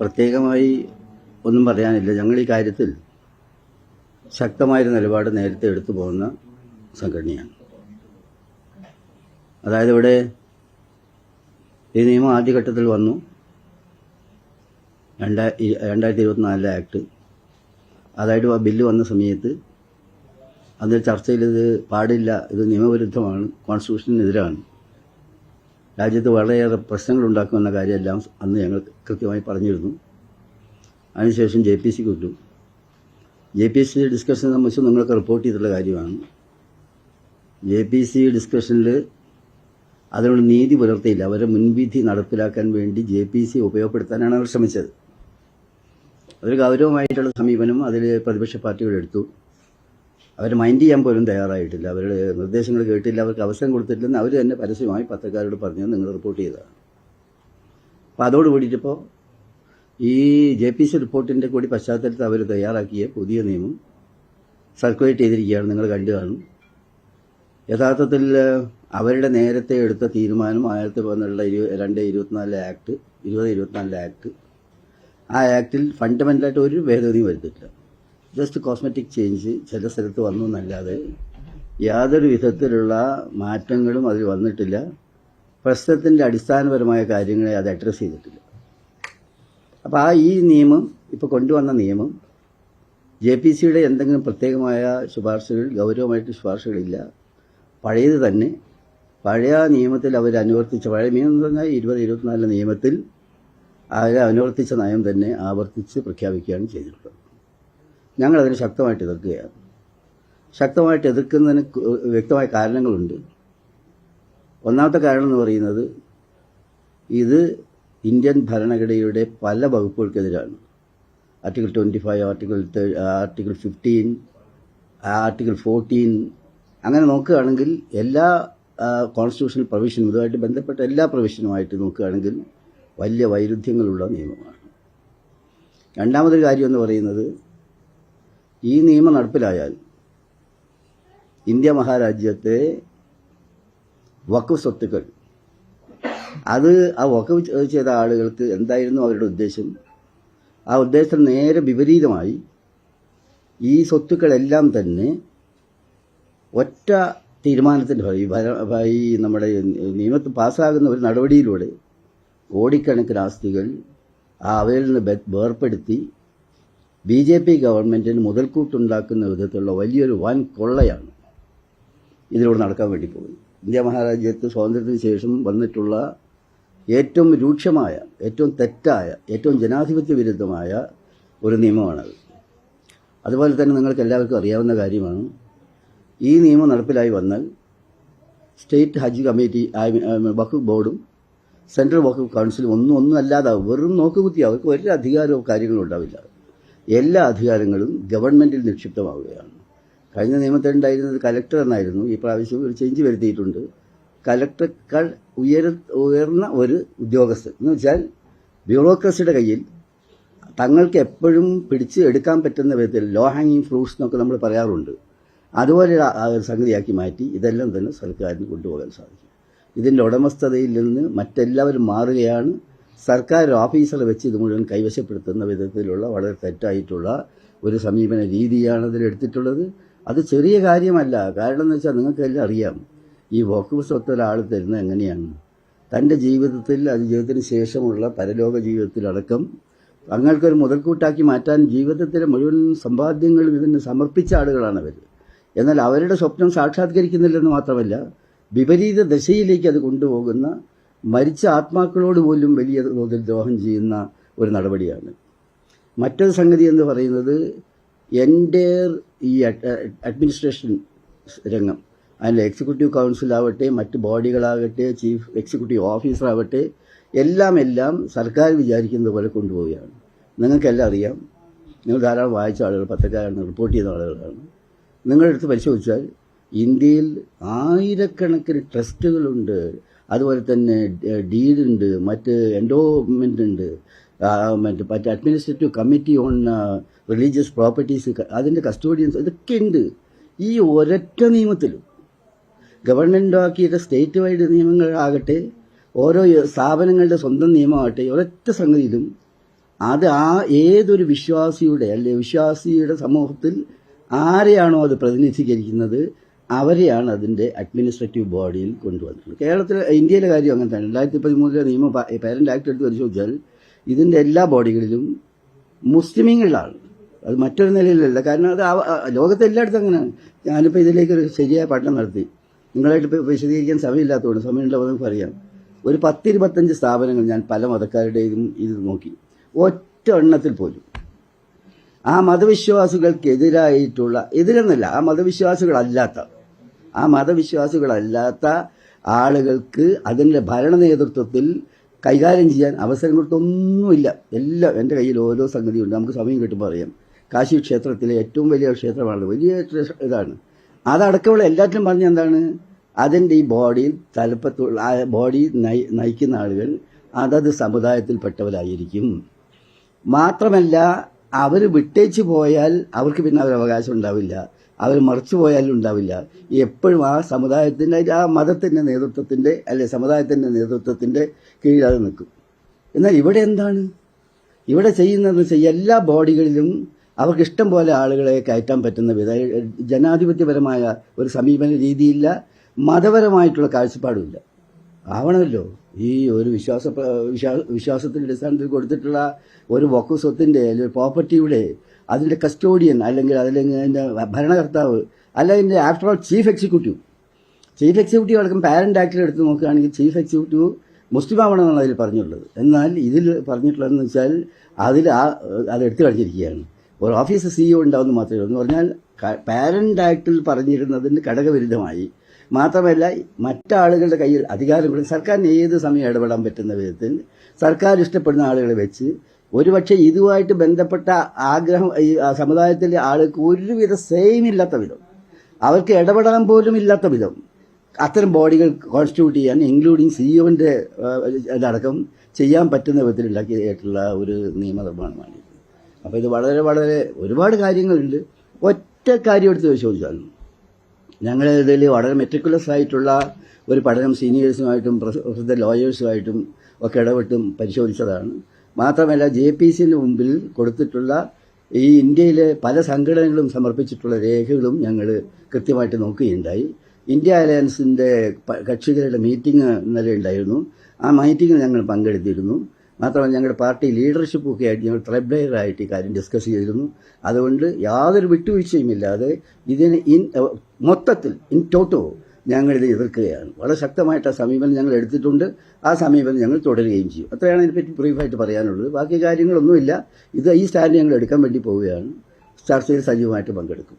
പ്രത്യേകമായി ഒന്നും പറയാനില്ല. ഞങ്ങൾ ഈ കാര്യത്തിൽ ശക്തമായൊരു നിലപാട് നേരത്തെ എടുത്തു പോകുന്ന സംഘടനയാണ്. അതായത് ഇവിടെ ഈ നിയമം ആദ്യഘട്ടത്തിൽ വന്നു. രണ്ടാ രണ്ടായിരത്തി ഇരുപത്തിനാലിലെ ആക്ട്. അതായിട്ട് ആ ബില്ല് വന്ന സമയത്ത് അതിൽ ചർച്ചയിൽ ഇത് പാടില്ല. ഇത് നിയമവിരുദ്ധമാണ്. കോൺസ്റ്റിറ്റ്യൂഷനെതിരാണ് രാജ്യത്ത് വളരെയേറെ പ്രശ്നങ്ങൾ ഉണ്ടാക്കുമെന്ന കാര്യമെല്ലാം അന്ന് ഞങ്ങൾ കൃത്യമായി പറഞ്ഞിരുന്നു. അതിനുശേഷം ജെ പി സിക്ക് വിട്ടു ജെ പി സി ഡിസ്കഷനെ സംബന്ധിച്ച് നിങ്ങൾക്ക് റിപ്പോർട്ട് ചെയ്തിട്ടുള്ള കാര്യമാണ്. ജെ പി സി ഡിസ്കഷനിൽ അതിനോട് നീതി പുലർത്തിയില്ല. അവരെ മുൻവിധി നടപ്പിലാക്കാൻ വേണ്ടി ജെ പി സി ഉപയോഗപ്പെടുത്താനാണ് അവർ ശ്രമിച്ചത്. അതൊരു ഗൗരവമായിട്ടുള്ള സമീപനം അതിൽ പ്രതിപക്ഷ പാർട്ടികൾ എടുത്തു. അവർ മൈൻഡ് ചെയ്യാൻ പോലും തയ്യാറായിട്ടില്ല. അവരുടെ നിർദ്ദേശങ്ങൾ കേട്ടില്ല അവർക്ക് അവസരം കൊടുത്തിട്ടില്ലെന്ന് അവർ തന്നെ പരസ്യമായി പത്രക്കാരോട് പറഞ്ഞു നിങ്ങൾ റിപ്പോർട്ട് ചെയ്തതാണ്. അപ്പോൾ അതോട് കൂടിയിട്ടിപ്പോൾ ഈ ജെ പി സി റിപ്പോർട്ടിന്റെ കൂടി പശ്ചാത്തലത്തിൽ അവർ തയ്യാറാക്കിയ പുതിയ നിയമം സർക്കുലേറ്റ് ചെയ്തിരിക്കുകയാണ് നിങ്ങൾ കണ്ടു കാണും. യഥാർത്ഥത്തിൽ അവരുടെ നേരത്തെ എടുത്ത തീരുമാനം ആയിരത്തി പന്നുള്ള ഇരു രണ്ട് ഇരുപത്തിനാലിലെ ആക്ട് ഇരുപത് ഇരുപത്തിനാലിലെ ആക്ട് ആ ആക്ടിൽ ഫണ്ടമെന്റലായിട്ട് ഒരു ഭേദഗതിയും വരുത്തിയിട്ടില്ല. ജസ്റ്റ് കോസ്മെറ്റിക് ചേഞ്ച് ചില സ്ഥലത്ത് വന്നു എന്നല്ലാതെ യാതൊരു വിധത്തിലുള്ള മാറ്റങ്ങളും അതിൽ വന്നിട്ടില്ല. പ്രശ്നത്തിന്റെ അടിസ്ഥാനപരമായ കാര്യങ്ങളെ അത് അഡ്രസ്സ് ചെയ്തിട്ടില്ല. അപ്പോൾ ആ ഈ നിയമം ഇപ്പോൾ കൊണ്ടുവന്ന നിയമം ജെ പി സിയുടെ എന്തെങ്കിലും പ്രത്യേകമായ ശുപാർശകൾ ഗൗരവമായിട്ട് ശുപാർശകളില്ല. പഴയത് തന്നെ. പഴയ നിയമത്തിൽ അവർ അനുവർത്തിച്ച പഴയ നിയമം എന്ന് പറഞ്ഞാൽ ഇരുപത് ഇരുപത്തിനാലിലെ നിയമത്തിൽ അവർ അനുവർത്തിച്ച നയം തന്നെ ആവർത്തിച്ച് പ്രഖ്യാപിക്കുകയാണ് ചെയ്തിട്ടുള്ളത്. ഞങ്ങളതിനെ ശക്തമായിട്ട് എതിർക്കുകയാണ്. ശക്തമായിട്ട് എതിർക്കുന്നതിന് വ്യക്തമായ കാരണങ്ങളുണ്ട്. ഒന്നാമത്തെ കാരണം എന്ന് പറയുന്നത് ഇത് ഇന്ത്യൻ ഭരണഘടനയുടെ പല വകുപ്പുകൾക്കെതിരാണ്. Article twenty five article article fifteen article fourteen അങ്ങനെ നോക്കുകയാണെങ്കിൽ എല്ലാ കോൺസ്റ്റിറ്റ്യൂഷണൽ പ്രൊവിഷനും ഇതുമായിട്ട് ബന്ധപ്പെട്ട എല്ലാ പ്രൊവിഷനുമായിട്ട് നോക്കുകയാണെങ്കിൽ വലിയ വൈരുദ്ധ്യങ്ങളുള്ള നിയമമാണ്. രണ്ടാമതൊരു കാര്യം എന്ന് പറയുന്നത് ഈ നിയമം നടപ്പിലായാൽ ഇന്ത്യ മഹാരാജ്യത്തെ വക്കു സ്വത്തുക്കൾ അത് ആ വഖഫ് ചെയ്ത ആളുകൾക്ക് എന്തായിരുന്നു അവരുടെ ഉദ്ദേശം? ആ ഉദ്ദേശത്തിന് നേരെ വിപരീതമായി ഈ സ്വത്തുക്കളെല്ലാം തന്നെ ഒറ്റ തീരുമാനത്തിന്റെ ഈ ഈ നമ്മുടെ നിയമത്തിൽ പാസ്സാകുന്ന ഒരു നടപടിയിലൂടെ കോടിക്കണക്കിന് ആസ്തികൾ അവയിൽ നിന്ന് വേർപ്പെടുത്തി ബി ജെ പി ഗവൺമെന്റിന് മുതൽക്കൂട്ടുണ്ടാക്കുന്ന വിധത്തിലുള്ള വലിയൊരു വൻ കൊള്ളയാണ് ഇതിലൂടെ നടക്കാൻ വേണ്ടി പോകുന്നത്. ഇന്ത്യ മഹാരാജ്യത്ത് സ്വാതന്ത്ര്യത്തിന് ശേഷം വന്നിട്ടുള്ള ഏറ്റവും രൂക്ഷമായ ഏറ്റവും തെറ്റായ ഏറ്റവും ജനാധിപത്യ വിരുദ്ധമായ ഒരു നിയമമാണത്. അതുപോലെ തന്നെ നിങ്ങൾക്ക് എല്ലാവർക്കും അറിയാവുന്ന കാര്യമാണ്. ഈ നിയമം നടപ്പിലായി വന്നാൽ സ്റ്റേറ്റ് ഹജ്ജ് കമ്മിറ്റി വഖഫ് ബോർഡും സെൻട്രൽ വഖഫ് കൗൺസിലും ഒന്നും ഒന്നും അല്ലാതാവും. വെറും നോക്കുകുത്തി അവർക്ക് ഒരു അധികാരവും കാര്യങ്ങളും ഉണ്ടാവില്ല. എല്ലാ അധികാരങ്ങളും ഗവൺമെന്റിൽ നിക്ഷിപ്തമാവുകയാണ്. കഴിഞ്ഞ നിയമത്തിലുണ്ടായിരുന്നത് കലക്ടർ എന്നായിരുന്നു. ഈ പ്രാവശ്യം ഒരു ചേഞ്ച് വരുത്തിയിട്ടുണ്ട്. കലക്ടറേക്കാൾ ഉയര ഉയർന്ന ഒരു ഉദ്യോഗസ്ഥൻ. എന്ന് വെച്ചാൽ ബ്യൂറോക്രസിയുടെ കയ്യിൽ തങ്ങൾക്ക് എപ്പോഴും പിടിച്ച് എടുക്കാൻ പറ്റുന്ന വിധത്തിൽ ലോ ഹാങ്ങിങ് ഫ്രൂട്ട്സ് എന്നൊക്കെ നമ്മൾ പറയാറുണ്ട്. അതുപോലെ സംഗതിയാക്കി മാറ്റി ഇതെല്ലാം തന്നെ സർക്കാരിന് കൊണ്ടുപോകാൻ സാധിക്കും. ഇതിന്റെ ഉടമസ്ഥതയിൽ നിന്ന് മറ്റെല്ലാവരും മാറുകയാണ്. സർക്കാർ ഓഫീസുകൾ വെച്ച് ഇത് മുഴുവൻ കൈവശപ്പെടുത്തുന്ന വിധത്തിലുള്ള വളരെ തെറ്റായിട്ടുള്ള ഒരു സമീപന രീതിയാണ് ഇതിലെടുത്തിട്ടുള്ളത് അത് ചെറിയ കാര്യമല്ല. കാരണം എന്ന് വെച്ചാൽ നിങ്ങൾക്കെല്ലാം അറിയാം ഈ വോക്കു സ്വത്ത് ഒരാൾ തരുന്നത് എങ്ങനെയാണ്? തന്റെ ജീവിതത്തിൽ അത് ജീവിതത്തിന് ശേഷമുള്ള പരലോക ജീവിതത്തിലടക്കം തങ്ങൾക്കൊരു മുതൽക്കൂട്ടാക്കി മാറ്റാൻ ജീവിതത്തിലെ മുഴുവൻ സമ്പാദ്യങ്ങളും ഇതിന് സമർപ്പിച്ച ആളുകളാണ് അവർ. എന്നാൽ അവരുടെ സ്വപ്നം സാക്ഷാത്കരിക്കുന്നില്ലെന്ന് മാത്രമല്ല വിപരീത ദശയിലേക്ക് അത് കൊണ്ടുപോകുന്ന മരിച്ച ആത്മാക്കളോട് പോലും വലിയ തോതിൽ ദ്രോഹം ചെയ്യുന്ന ഒരു നടപടിയാണ്. മറ്റൊരു സംഗതി എന്ന് പറയുന്നത് എന്റെ ഈ അഡ്മിനിസ്ട്രേഷൻ രംഗം അതിൽ എക്സിക്യൂട്ടീവ് കൗൺസിലാവട്ടെ മറ്റ് ബോഡികളാകട്ടെ ചീഫ് എക്സിക്യൂട്ടീവ് ഓഫീസറാവട്ടെ എല്ലാം എല്ലാം സർക്കാർ വിചാരിക്കുന്നത് പോലെ കൊണ്ടുപോവുകയാണ്. നിങ്ങൾക്കെല്ലാം അറിയാം. നിങ്ങൾ ധാരാളം വായിച്ച ആളുകൾ പത്രക്കാരാണ് റിപ്പോർട്ട് ചെയ്യുന്ന ആളുകളാണ്. നിങ്ങളെടുത്ത് പരിശോധിച്ചാൽ ഇന്ത്യയിൽ ആയിരക്കണക്കിന് ട്രസ്റ്റുകളുണ്ട്. അതുപോലെ തന്നെ ഡീഡുണ്ട് മറ്റ് എൻഡോമെന്റ് ഉണ്ട്. മറ്റ് മറ്റ് administrative committee on religious properties അതിന്റെ കസ്റ്റോഡിയൻസ് ഇതൊക്കെ ഉണ്ട്. ഈ ഒരൊറ്റ നിയമത്തിലും ഗവൺമെന്റ് ആക്കിയിട്ട് സ്റ്റേറ്റ് വൈഡ് നിയമങ്ങളാകട്ടെ ഓരോ സ്ഥാപനങ്ങളുടെ സ്വന്തം നിയമമാകട്ടെ ഒരൊറ്റ സംഗതിയിലും അത് ആ ഏതൊരു വിശ്വാസിയുടെ അല്ലെ വിശ്വാസിയുടെ സമൂഹത്തിൽ ആരെയാണോ അത് പ്രതിനിധീകരിക്കുന്നത് അവരെയാണ് അതിന്റെ അഡ്മിനിസ്ട്രേറ്റീവ് ബോഡിയിൽ കൊണ്ടുവന്നിട്ടുള്ളത് കേരളത്തിൽ ഇന്ത്യയിലെ കാര്യം അങ്ങനെ തന്നെ. രണ്ടായിരത്തി പതിമൂന്നിലെ നിയമ പേരന്റ് ആക്ട് എടുത്ത് പരിശോധിച്ചാൽ ഇതിന്റെ എല്ലാ ബോഡികളിലും മുസ്ലിമീങ്ങളാണ് അത് മറ്റൊരു നിലയിലല്ല. കാരണം അത് ലോകത്തെ എല്ലായിടത്തും അങ്ങനെയാണ് ഞാനിപ്പോൾ ഇതിലേക്ക് ഒരു ശരിയായ പഠനം നടത്തി. നിങ്ങളായിട്ട് ഇപ്പോൾ വിശദീകരിക്കാൻ സമയമില്ലാത്തതുകൊണ്ട് സമയമുണ്ടാവും നമുക്ക് അറിയാം ഒരു പത്തിരുപത്തഞ്ച് സ്ഥാപനങ്ങൾ ഞാൻ പല മതക്കാരുടെയും ഇത് നോക്കി. ഒറ്റ എണ്ണത്തിൽ പോലും. ആ മതവിശ്വാസികൾക്കെതിരായിട്ടുള്ള എതിരെന്നല്ല ആ മതവിശ്വാസികളല്ലാത്ത ആ മതവിശ്വാസികളല്ലാത്ത ആളുകൾക്ക് അതിന്റെ ഭരണ നേതൃത്വത്തിൽ കൈകാര്യം ചെയ്യാൻ അവസരം കൊടുത്തൊന്നുമില്ല എല്ലാം എന്റെ കയ്യിൽ ഓരോ സംഗതിയുണ്ട്. നമുക്ക് സമയം കിട്ടുമ്പോൾ അറിയാം. കാശി ക്ഷേത്രത്തിലെ ഏറ്റവും വലിയ ക്ഷേത്രമാണ് വലിയ ഇതാണ്. അതടക്കമുള്ള എല്ലാറ്റിലും പറഞ്ഞ എന്താണ്? അതിന്റെ ഈ ബോഡിയിൽ തലപ്പത്തുള്ള ബോഡി നയിക്കുന്ന ആളുകൾ അതത് സമുദായത്തിൽപ്പെട്ടവരായിരിക്കും. മാത്രമല്ല അവർ വിട്ടേച്ച് പോയാൽ അവർക്ക് പിന്നെ അവരവകാശം ഉണ്ടാവില്ല. അവർ മറിച്ചു പോയാലും ഉണ്ടാവില്ല. എപ്പോഴും ആ സമുദായത്തിന്റെ ആ മതത്തിന്റെ നേതൃത്വത്തിന്റെ അല്ലെ സമുദായത്തിന്റെ നേതൃത്വത്തിന്റെ കീഴിൽ അത് നിൽക്കും. എന്നാൽ ഇവിടെ എന്താണ്? ഇവിടെ ചെയ്യുന്നതെന്ന് വെച്ചാൽ എല്ലാ ബോഡികളിലും അവർക്ക് ഇഷ്ടം പോലെ ആളുകളെ കയറ്റാൻ പറ്റുന്ന വിധ ജനാധിപത്യപരമായ ഒരു സമീപന രീതിയില്ല മതപരമായിട്ടുള്ള കാഴ്ചപ്പാടുമില്ല ആവണമല്ലോ. ഈ ഒരു വിശ്വാസ വിശ്വാ- വിശ്വാസത്തിന്റെ അടിസ്ഥാനത്തിൽ കൊടുത്തിട്ടുള്ള ഒരു വക്കു സ്വത്തിന്റെ അല്ലെങ്കിൽ പ്രോപ്പർട്ടിയുടെ അതിന്റെ കസ്റ്റോഡിയൻ അല്ലെങ്കിൽ അതിലെങ്കിൽ അതിന്റെ ഭരണകർത്താവ് അല്ല അതിന്റെ after all chief executive chief executive അടക്കം പാരന്റ് ആക്ടിൽ എടുത്ത് നോക്കുകയാണെങ്കിൽ ചീഫ് എക്സിക്യൂട്ടീവ് മുസ്ലിം ആവണമെന്നാണ് അതിൽ പറഞ്ഞിട്ടുള്ളത് എന്നാൽ ഇതിൽ പറഞ്ഞിട്ടുള്ളതെന്ന് വെച്ചാൽ അതിൽ ആ അത് എടുത്തു കളഞ്ഞിരിക്കുകയാണ്. ഒരു ഓഫീസ് സിഇഒ ഉണ്ടാവുന്ന മാത്രമേ ഉള്ളൂ. എന്ന് പറഞ്ഞാൽ പാരന്റ് ആക്ടിൽ പറഞ്ഞിരുന്നതിന് ഘടകവിരുദ്ധമായി മാത്രമല്ല മറ്റാളുകളുടെ കയ്യിൽ അധികാരം കൊടുക്കും സർക്കാരിന് ഏത് സമയം ഇടപെടാൻ പറ്റുന്ന വിധത്തിൽ സർക്കാർ ഇഷ്ടപ്പെടുന്ന ആളുകളെ വെച്ച് ഒരുപക്ഷെ ഇതുമായിട്ട് ബന്ധപ്പെട്ട ആഗ്രഹം ഈ സമുദായത്തിലെ ആളുകൾക്ക് ഒരുവിധ സെയിം ഇല്ലാത്ത വിധം അവർക്ക് ഇടപെടാൻ പോലും ഇല്ലാത്ത വിധം അത്തരം ബോഡികൾ കോൺസ്റ്റിറ്റ്യൂട്ട് ചെയ്യാൻ ഇൻക്ലൂഡിങ് സിഇഒന്റെ അടക്കം ചെയ്യാൻ പറ്റുന്ന വിധത്തിലുണ്ടാക്കിയിട്ടുള്ള ഒരു നിയമനിർമ്മാണമാണ് അപ്പോൾ ഇത് വളരെ വളരെ ഒരുപാട് കാര്യങ്ങളുണ്ട്. ഒറ്റ കാര്യം എടുത്ത് പരിശോധിച്ചാൽ ഞങ്ങൾ ഇതിൽ വളരെ മെറ്റിക്കുലസ് ആയിട്ടുള്ള ഒരു പഠനം സീനിയേഴ്സുമായിട്ടും പ്രസിദ്ധ ലോയേഴ്സുമായിട്ടും ഒക്കെ ഇടപെട്ടും പരിശോധിച്ചതാണ്. മാത്രമല്ല ജെ പി സിന് മുമ്പിൽ കൊടുത്തിട്ടുള്ള ഈ ഇന്ത്യയിലെ പല സംഘടനകളും സമർപ്പിച്ചിട്ടുള്ള രേഖകളും ഞങ്ങൾ കൃത്യമായിട്ട് നോക്കുകയുണ്ടായി. ഇന്ത്യ അലയൻസിന്റെ കക്ഷികളുടെ മീറ്റിംഗ് ഇന്നലെ ഉണ്ടായിരുന്നു. ആ മീറ്റിംഗിൽ ഞങ്ങൾ പങ്കെടുത്തിരുന്നു. മാത്രമല്ല ഞങ്ങളുടെ പാർട്ടി ലീഡർഷിപ്പ് ഒക്കെ ആയിട്ട് ഞങ്ങൾ ട്രബ്ലയറായിട്ട് ഈ കാര്യം ഡിസ്കസ് ചെയ്തിരുന്നു. അതുകൊണ്ട് യാതൊരു വിട്ടുവീഴ്ചയുമില്ലാതെ ഇതിന് ഇൻ മൊത്തത്തിൽ ഇൻ ടോട്ടോ ഞങ്ങളിത് എതിർക്കുകയാണ്. വളരെ ശക്തമായിട്ട് ആ സമീപനം ഞങ്ങൾ എടുത്തിട്ടുണ്ട്. ആ സമീപനം ഞങ്ങൾ തുടരുകയും ചെയ്യും. അത്രയാണ് അതിനെപ്പറ്റി ബ്രീഫായിട്ട് പറയാനുള്ളത്. ബാക്കി കാര്യങ്ങളൊന്നുമില്ല. ഇത് ഈ സ്റ്റാൻഡ് ഞങ്ങൾ എടുക്കാൻ വേണ്ടി പോവുകയാണ്. ചർച്ചയിൽ സജീവമായിട്ട് പങ്കെടുക്കും.